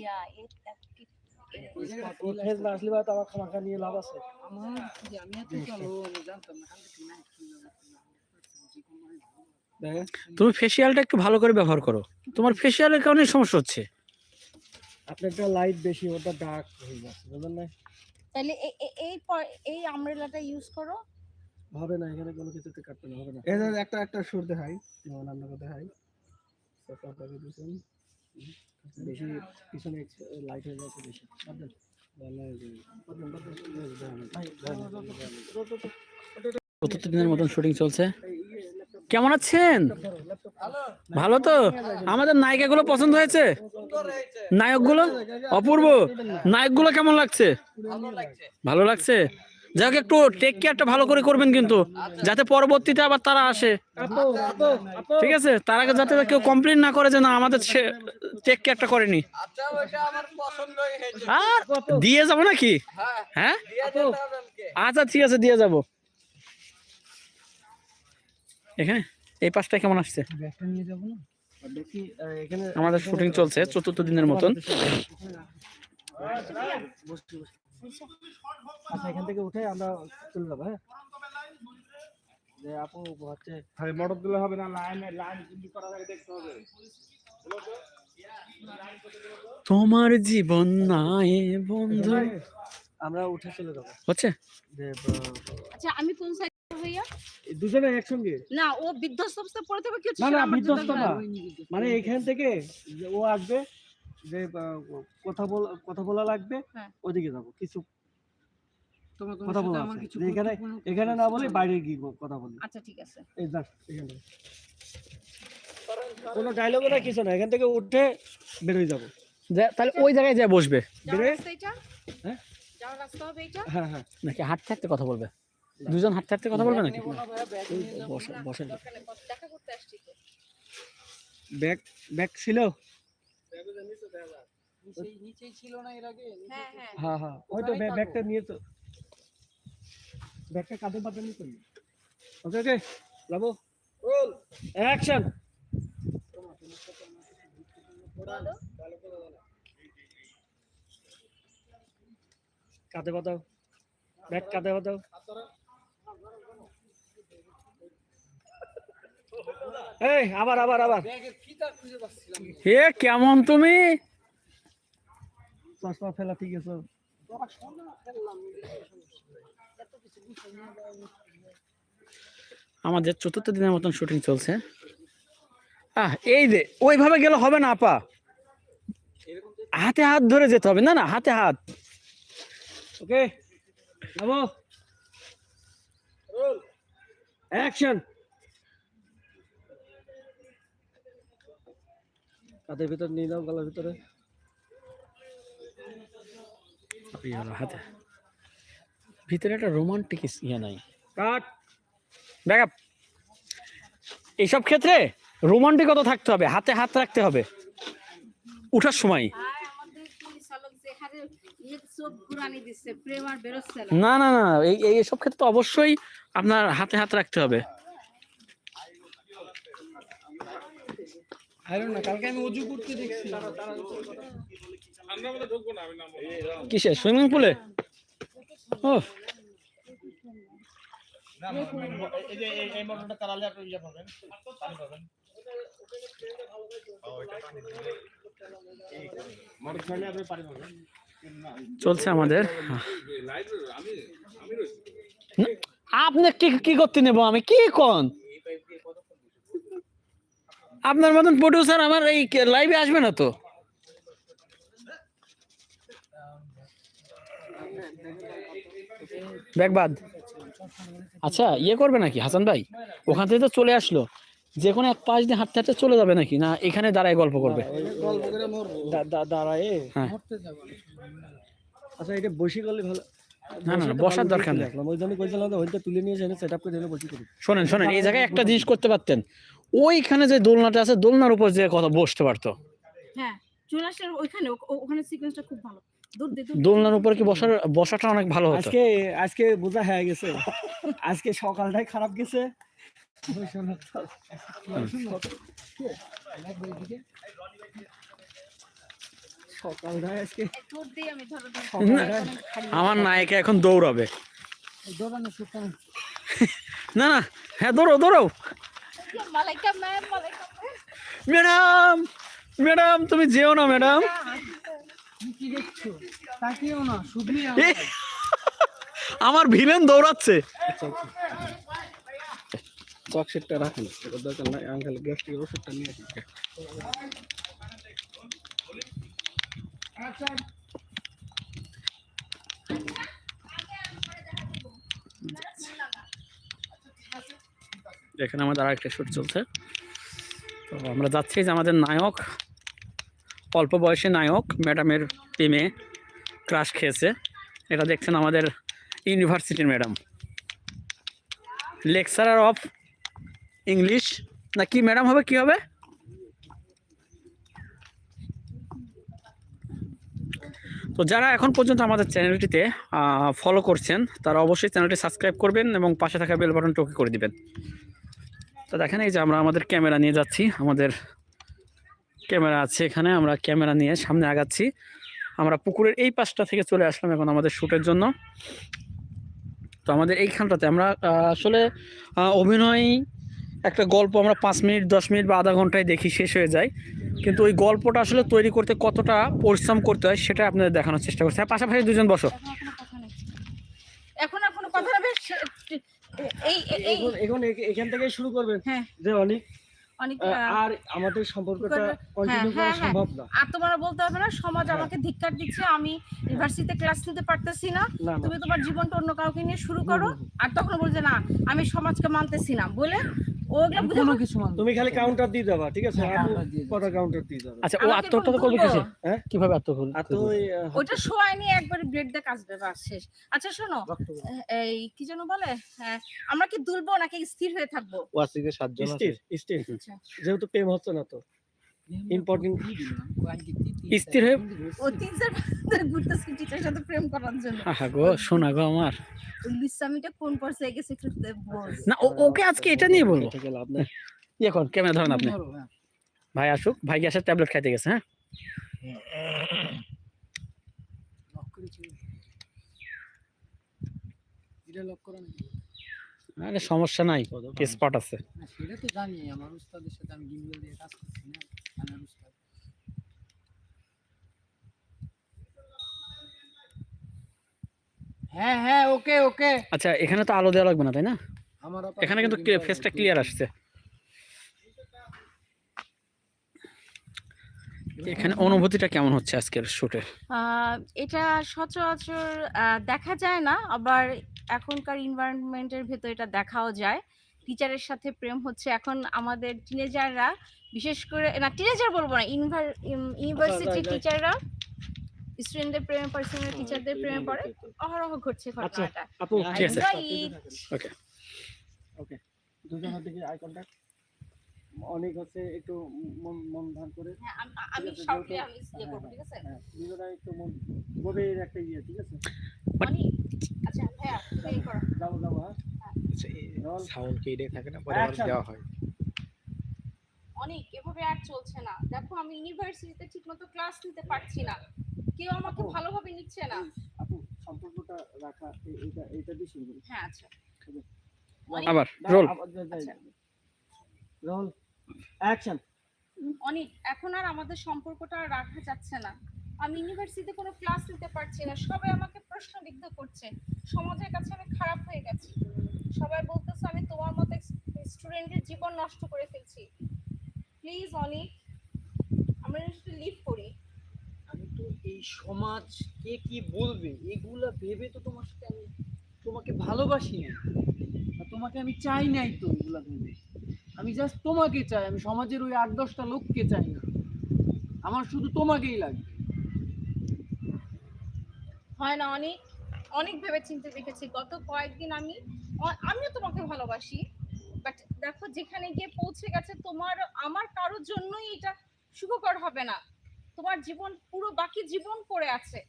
ইয়া আসলে তো আমার খামাখা নিয়ে লাভ আছে? আমার আমি এত চলো আমি জানতাম না তুমি ফেসিয়ালটা একটু ভালো করে ব্যবহার করো। তোমার ফেসিয়ালের কারণে সমস্যা হচ্ছে। আপনারটা লাইট বেশি ওটা ডার্ক হয়ে যাচ্ছে বুঝলেন না? তাহলে এই এই আমব্রেলাটা ইউজ করো। হবে না এখানে কোনো কিছুতে কাটতে না হবে না। এই একটা একটা সুর দেখাই। যেমন আপনাকে দেখাই। সেটা আপনাকে দিচ্ছেন বেশি পিছনে লাইট হয়ে যাচ্ছে বেশি। চতুর্থ দিনের মতন শুটিং চলছে। কেমন আছেন? ভালো তো? আমাদের নায়িকাগুলো পছন্দ হয়েছে? নায়কগুলো? অপূর্ব। নায়কগুলো কেমন লাগছে? ভালো লাগছে। যাই হোক একটু টেক কেয়ারটা ভালো করে করবেন কিন্তু, যাতে পরবর্তীতে আবার তারা আসে। ঠিক আছে তার আগে যাতে কেউ কমপ্লেন না করে যে না, আমাদের টেক কেয়ারটা করেনি আর দিয়ে যাব নাকি হ্যাঁ। আচ্ছা ঠিক আছে, দিয়ে যাব এখানে এই পাশটা কেমন আসছে আমাদের শুটিং চলছে, চতুর্থ দিনের মতন। আচ্ছা এখান থেকে উঠে আমরা চলে যাব হ্যাঁ? যে আপু হচ্ছে খালি মোটর দিলে হবে না লাইন লাইন কি করা দেখতে হবে। তোমার জীবন নাই বন্ধু। আমরা উঠে চলে যাব। হচ্ছে? আচ্ছা আমি কোন সাইড হইয়া দুজনে একসঙ্গে? না ও বিধ্বস্ত অবস্থায় পড়ে থাকবে কি না না বিধ্বস্ত না। মানে এখান থেকে ও আসবে যে কথা বল কথা বলা লাগবে হ্যাঁ। ওদিকে যাব কিছু কথা বলা আছে। এখানে এখানে না বলে বাইরে গিয়ে কথা বলি। আচ্ছা ঠিক আছে। এই যাক এখানে। কোনো ডায়লগও না কিছু না এখান থেকে উঠে বেরোয় যাব। তাহলে ওই জায়গায় যা বসবে। হ্যাঁ? হ্যাঁ হ্যাঁ। নাকি হাঁটতে হাঁটতে কথা বলবে? দুজন হাঁটতে হাঁটতে কথা বলবে নাকি? বসে বসে দরকার নেই, দেখা করতে আসছি তো। ব্যাগ ব্যাগ ছিল? নিচেই নিচেই ছিল না এর আগে হ্যাঁ হ্যাঁ। হ্যাঁ ওই তো ব্যাগ- ব্যাগটা নিয়ে তো ব্যাগটা কাঁধে পাতে নিয়ে চলি ওকে ওকে। যাব অ্যাকশন। কাঁধে বাতাও ব্যাগ কাঁধে বাতাও এই আবার আবার আবার। হে কেমন তুমি? চশমা ফেলা ঠিক আছে। আমাদের চতুর্থ দিনের মতন শুটিং চলছে। আহ এই যে ওইভাবে গেলে হবে না আপা। হাতে হাত ধরে যেতে হবে না না হাতে হাত। ওকে যাব অ্যাকশন কাঁধের ভিতর নিয়ে যাও গলার ভিতরে। হলো হাতে ভিতরে একটা রোমান্টিক ইয়ে নাই। কাট। Back up. এইসব ক্ষেত্রে রোমান্টিকতা থাকতে হবে হাতে হাত রাখতে হবে। উঠার সময়। ইয়ে না। না না এই এই সব ক্ষেত্রে তো অবশ্যই আপনার হাতে হাত রাখতে হবে। কালকে আমি অজু করতে দেখছি। কিসে সুইমিং পুলে? ও। এই যে এই- এই মোটরটা চালালে আপনি ইয়ে চলছে আমাদের। আপনি কি কি করতে নেব আমি? কি কোন? আপনার মতন প্রডিউসার আমার এই লাইভে আসবে না তো? ব্যাগবাদ আচ্ছা ইয়ে করবে নাকি হাসান ভাই? ওখান থেকে তো চলে আসলো। যে কোনো এক পাশ দিয়ে হাঁটতে হাঁটতে চলে যাবে নাকি? না এখানে দাঁড়ায় গল্প করবে? দাঁড়ায়? হ্যাঁ। মরতে যাব আচ্ছা এটা বসি করলে ভালো না, না, বসার দরকার তুলে নেই। নিয়ে করে করি। শোনেন শোনেন এই জায়গায় একটা জিনিস করতে পারতেন। ওইখানে যে দোলনাটা আছে দোলনার উপর যে কথা বসতে পারতো। হ্যাঁ ওইখানে ওখানে সিকোয়েন্সটা খুব ভালো। দোলনার উপর কি বসার বসাটা অনেক ভালো হতো? আজকে আজকে বোঝা হয়ে গেছে। আজকে সকালটাই খারাপ গেছে। আমার নায়িকা এখন দৌড়াবে। না না হ্যাঁ দৌড়ো দৌড়ো ম্যাডাম ম্যাডাম তুমি যেও না ম্যাডাম। কি দেখছ? তাকিও না শুধুই আমার ভিলেন দৌড়াচ্ছে। চকশেটটা রাখেন। দরকার নাই আঙ্কেল গ্যাস্ট্রিক ওষুধটা নিয়ে আসি এখানে আমাদের আরেকটা শুট চলছে। তো আমরা যাচ্ছি যে আমাদের নায়ক অল্প বয়সী নায়ক ম্যাডামের প্রেমে ক্রাশ খেয়েছে। এটা দেখছেন আমাদের ইউনিভার্সিটির ম্যাডাম। লেকচারার অফ ইংলিশ না, কি ম্যাডাম হবে, কি হবে? তো যারা এখন পর্যন্ত আমাদের চ্যানেলটিতে ফলো করছেন, তারা অবশ্যই চ্যানেলটি সাবস্ক্রাইব করবেন এবং পাশে থাকা বেল বাটন টোকে করে দিবেন। তো দেখেন এই যে আমরা আমাদের ক্যামেরা নিয়ে যাচ্ছি, আমাদের ক্যামেরা আছে এখানে আমরা ক্যামেরা নিয়ে সামনে আগাচ্ছি। আমরা পুকুরের এই পাশটা থেকে চলে আসলাম এখন আমাদের শ্যুটের জন্য। তো আমাদের এইখানটাতে আমরা আসলে অভিনয় একটা গল্প আমরা পাঁচ মিনিট দশ মিনিট বা আধা ঘন্টায় দেখি শেষ হয়ে যায়। কিন্তু ওই গল্পটা আসলে তৈরি করতে কতটা পরিশ্রম করতে হয় সেটা আপনাদের দেখানোর চেষ্টা করছি। আর পাশাপাশি দুজন বসো। এখন এখন কথা এই এই- এই এখন এখন এখান থেকে শুরু করবেন? হ্যাঁ। যে অনেক অনেক আর আমাদের সম্পর্কটা কন্টিনিউ হ্যাঁ, করা হ্যাঁ, সম্ভব না। আর তোমরা বলতে হবে না সমাজ হ্যাঁ। আমাকে ধিক্কার দিচ্ছে আমি ইউনিভার্সিটিতে ক্লাস নিতে পারতেছি না। তুমি তোমার জীবনটা অন্য কাউকে নিয়ে শুরু করো আর তখন বলছে না আমি সমাজকে মানতেছি না। বলে কোনো কিছু মানে তুমি খালি কাউন্টার দিয়ে দেবা ঠিক আছে হ্যাঁ, দেব। কটা কাউন্টার দিয়ে দেবে আচ্ছা ও আত্মহত্যা করবে? কিসে হ্যাঁ? কীভাবে আত্মহত্যা করবে? শোয়াই নিয়ে একবার ব্রেড দিয়ে কাজ বাস শেষ আচ্ছা শোনো এই কি যেন বলে হ্যাঁ আমরা কি দুলবো নাকি স্থির হয়ে থাকব ওয়াসিকে সাতজন আছে স্থির স্থির আচ্ছা। যেহেতু প্রেম হচ্ছে না তো Important- স্থির হয়ে ও তিন চার ঘুরতেছে টিচার সাথে প্রেম করার জন্য। আহা গো শোনা গো আমার। লিসামিটা কোন পর্যায়ে গেছে একটু বল। না ওকে আজকে এটা নিয়ে বলব। থেকে লাভ নাই ইয়ে কর। ক্যামেরা ধরেন আপনি। হ্যাঁ। ভাই আসুক ভাই গ্যাসের ট্যাবলেট খাইতে গেছে হ্যাঁ? লক এটা লক করা নাকি? আরে সমস্যা নাই স্পট আছে। সেটা তো জানি আমার উস্তাদের সাথে আমি গিম্বল দিয়ে কাজ করছি না। আমার উস্তাদ হ্যাঁ হ্যাঁ ওকে ওকে। আচ্ছা এখানে তো আলো দেওয়া লাগবে না তাই না? এখানে কিন্তু ফেসটা ক্লিয়ার আসছে। এখানে অনুভূতিটা কেমন হচ্ছে আজকের শুটে আহ, এটা সচরাচর আহ, দেখা যায় না আবার এখনকার ইনভায়রনমেন্টের ভেতর এটা দেখাও যায়। টিচারের সাথে প্রেম হচ্ছে এখন আমাদের টিনেজাররা বিশেষ করে না টিনেজার বলব না ইউনিভার্সিটি। টিচাররা স্টুডেন্টদের প্রেমে পার্সোনাল টিচারদের প্রেমে পড়ে অহরহ ঘটছে আচ্ছা। ঘটনাটা। আপু ঠিক আছে। Right. ওকে ওকে দুজনের দিকে আই কন্টাক্ট অনেক হচ্ছে একটু মন মন করে। হ্যাঁ, আমি শর্টলি আমি ইয়ে করব ঠিক আছে? হ্যাঁ দুজনে একটু মন গভীর একটা ইয়ে ঠিক আছে? অনি আচ্ছা যাব যাব হ্যাঁ? রোল সাউন্ড কি থাকে না পরে আবার. দেওয়া হয়। অনেক এভাবে আর চলছে না। দেখো আমি ইউনিভার্সিটিতে ঠিকমতো ক্লাস নিতে পারছি না। কেউ আমাকে ভালোভাবে নিচ্ছে না। আপু সম্পর্কটা রাখা এ- এইটা এইটা দিয়ে শুরু করি হ্যাঁ আচ্ছা। আবার রোল। আচ্ছা। রোল অ্যাকশন অনেক এখন আর আমাদের সম্পর্কটা আর রাখা যাচ্ছে না। আমি ইউনিভার্সিটিতে কোনো ক্লাস নিতে পারছি না। সবাই আমাকে প্রশ্নবিদ্ধ করছে। সমাজের কাছে আমি খারাপ হয়ে গেছি। সবাই বলতেছে আমি তোমার মতো স্টুডেন্টের জীবন নষ্ট করে ফেলছি। প্লিজ অনেক আমরা একটু লিভ করি। আমি তো এই সমাজ কে কি বলবে? এগুলা ভেবে তো তোমার সাথে আমি তোমাকে ভালোবাসি না। আর তোমাকে আমি চাই নাই তো এগুলা ভেবে। আমি জাস্ট তোমাকে চাই আমি সমাজের ওই আট দশটা লোককে চাই না। আমার শুধু তোমাকেই লাগবে। হয় না অনেক অনেক ভেবে চিন্তে দেখেছি। গত কয়েকদিন আমি আমিও তোমাকে ভালোবাসি বাট দেখো যেখানে গিয়ে পৌঁছে গেছে তোমার, আমার কারোর জন্যই এটা সুখকর হবে না। তোমার জীবন, পুরো বাকি জীবন পড়ে আছে।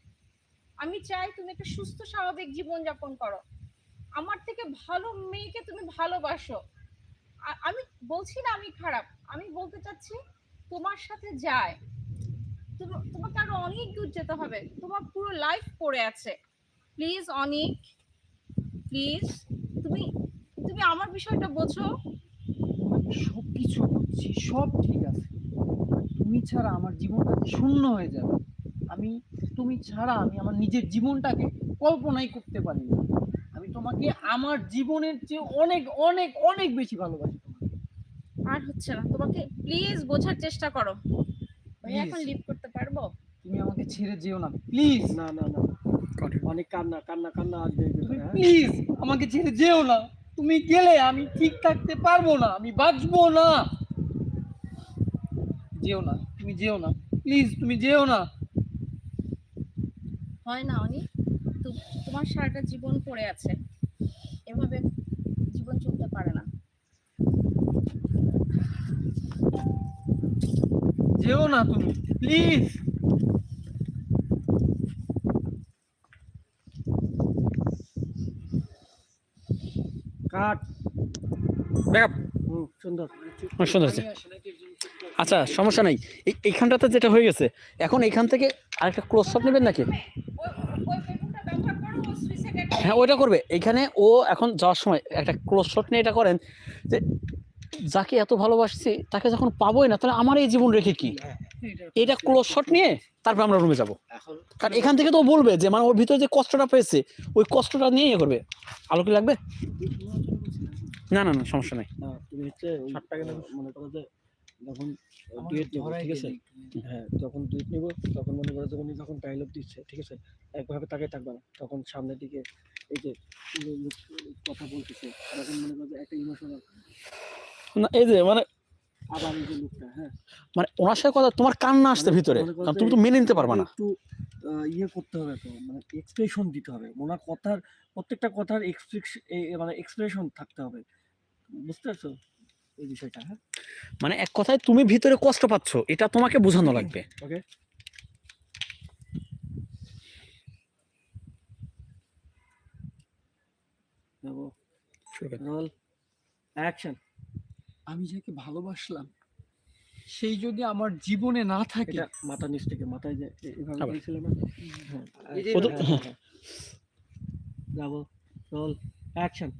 আমি চাই তুমি একটা সুস্থ, স্বাভাবিক জীবন যাপন করো। আমার থেকে ভালো মেয়েকে তুমি ভালোবাসো। আমি বলছি না আমি খারাপ, আমি বলতে চাচ্ছি তোমার সাথে যায়। তুমি- তোমাকে আরও অনেক দূর যেতে হবে। তোমার পুরো লাইফ পড়ে আছে। প্লিজ অনেক প্লিজ তুমি তুমি আমার বিষয়টা বোঝো। সব কিছু বুঝছি সব ঠিক আছে। তুমি ছাড়া আমার জীবনটা শূন্য হয়ে যাবে আমি তুমি ছাড়া আমি আমার নিজের জীবনটাকে কল্পনাই করতে পারি না। আমি তোমাকে আমার জীবনের চেয়ে অনেক অনেক অনেক বেশি ভালোবাসি তোমাকে। আর হচ্ছে না তোমাকে প্লিজ বোঝার চেষ্টা করো। ভাই এখন লিভ করতে পারব? তুমি আমাকে ছেড়ে যেও না প্লিজ না না না। অনেক কান্না কান্না কান্না আসবে তুমি হ্যাঁ? প্লিজ আমাকে ছেড়ে যেও না। তুমি গেলে আমি ঠিক থাকতে পারব না আমি বাঁচবো না। যেও না তুমি যেও না। প্লিজ তুমি যেও না। হয় না অনেক। তু- তোমার সারাটা জীবন পড়ে আছে। এভাবে জীবন চলতে পারে না। যেও না তুমি প্লিজ ব্যাকআপ সুন্দর। সুন্দর আছে আচ্ছা সমস্যা নাই। এই এইখানটাতে যেটা হয়ে গেছে এখন এইখান থেকে আরেকটা ক্লোজ শট নেবেন নাকি? হ্যাঁ ওইটা করবে। এখানে ও এখন যাওয়ার সময় একটা ক্লোজ শট নিয়ে এটা করেন যে যাকে এত ভালোবাসছি তাকে যখন পাবোই না তাহলে আমার এই জীবন রেখে কি? এটা ক্লোজ শট নিয়ে তারপর আমরা রুমে যাব। এখন কারণ এখান থেকে তো ও বলবে যে মানে ওর ভিতরে যে কষ্টটা পেয়েছে ওই কষ্টটা নিয়ে ইয়ে করবে। আলো কি লাগবে? না না না সমস্যা নাই। তুমি হচ্ছে ওই ষাট মনে করো যে যখন ডুয়েট নেব ঠিক আছে? হ্যাঁ যখন ডুয়েট নেব তখন মনে করো যখন যখন ডায়লগ দিচ্ছে ঠিক আছে? একভাবে তাকে থাকবে না। তখন সামনের দিকে এই যে কথা বলতেছে তখন মনে করো একটা ইমোশনাল না এই যে মানে মানে ওনার সাথে কথা তোমার কান্না আসতে ভিতরে। কারণ তুমি তো মেনে নিতে পারবে না। একটু ইয়ে করতে হবে তো মানে এক্সপ্রেশন দিতে হবে। ওনার কথার প্রত্যেকটা কথার মানে এক্সপ্রেশন থাকতে হবে। বুঝতে পারছ এই বিষয়টা হ্যাঁ? মানে এক কথায় তুমি ভিতরে কষ্ট পাচ্ছ এটা তোমাকে বোঝানো লাগবে। ওকে রোল অ্যাকশন আমি যাকে ভালোবাসলাম সেই যদি আমার জীবনে না থাকে মাথা নিচ থেকে মাথায় যে এ- এভাবে আবার। না হ্যাঁ হ্যাঁ। যাব রোল অ্যাকশন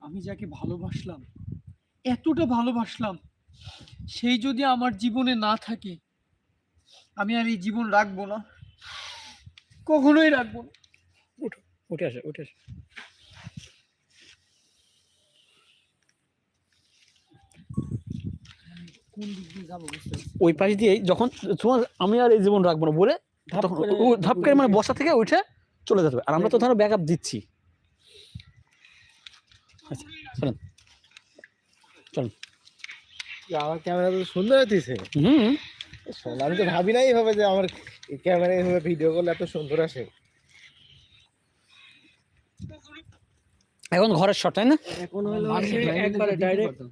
আমি যাকে ভালোবাসলাম এতটা ভালোবাসলাম সেই যদি আমার জীবনে না থাকে আমি আর এই জীবন রাখব না। কখনোই রাখব না। উঠে আসে উঠে আসে। কোন দিক দিয়ে যাব বুঝতে পারছি? ওই পাশ দিয়ে যখন তোমার আমি আর এই জীবন রাখব না বলে তখন ও ধাপ করে মানে বসা থেকে উঠে চলে যেতে হবে। আর আমরা তো ধরো ব্যাকআপ দিচ্ছি। আচ্ছা চলেন। চলেন। আমার ক্যামেরা তো সুন্দর হইতেছে। হুম। শোন আমি তো ভাবি নাই এভাবে যে আমার ক্যামেরা এভাবে ভিডিও করলে এত সুন্দর আসে। এখন ঘরের শট তাই না।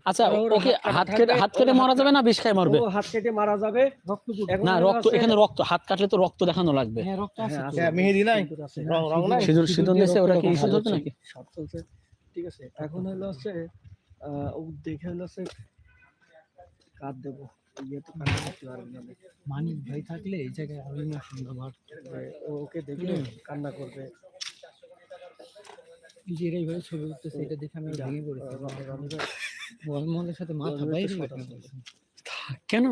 আচ্ছা ওকে হাত- কেটে হাত কেটে মারা যাবে না বিষ খায় মারবে? হাত কেটে মারা যাবে রক্ত না রক্ত এখানে রক্ত হাত কাটলে তো রক্ত দেখানো লাগবে। হ্যাঁ রক্ত আছে হ্যাঁ। হ্যাঁ, মেহেদি নাই? সিঁদুর আছে। রং রং নাই? সিঁদুর সিঁদুর নিয়েছে ওরা কি ইস্যু নাকি? ঠিক আছে এখন হলো হচ্ছে ও দেখে হলো হচ্ছে কাঁদ দেবো। ইয়ে মানিক ভাই থাকলে এই জায়গায় আমি না সুন্দর ওকে দেখলে কান্না করবে। নিজের এইভাবে ছবি উঠতেছে এটা দেখে আমি ভেঙে পড়েছি র- রনি ভাই, মলমলের সাথে মাথা বাইরে হয়ে। কেন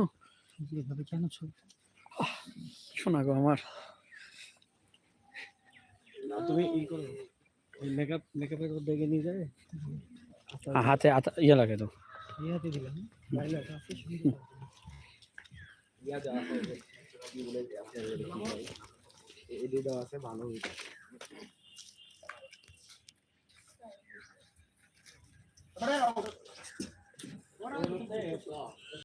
এভাবে কেন ছবি শোনা গো আমার তুমি ই করো মেকআপ মেকআপের দেখে নিয়ে যাবে আচ্ছা, হাতে ইয়ে লাগে তো দিলাম সুন্দর। এডিট আছে ভালো 我这有我这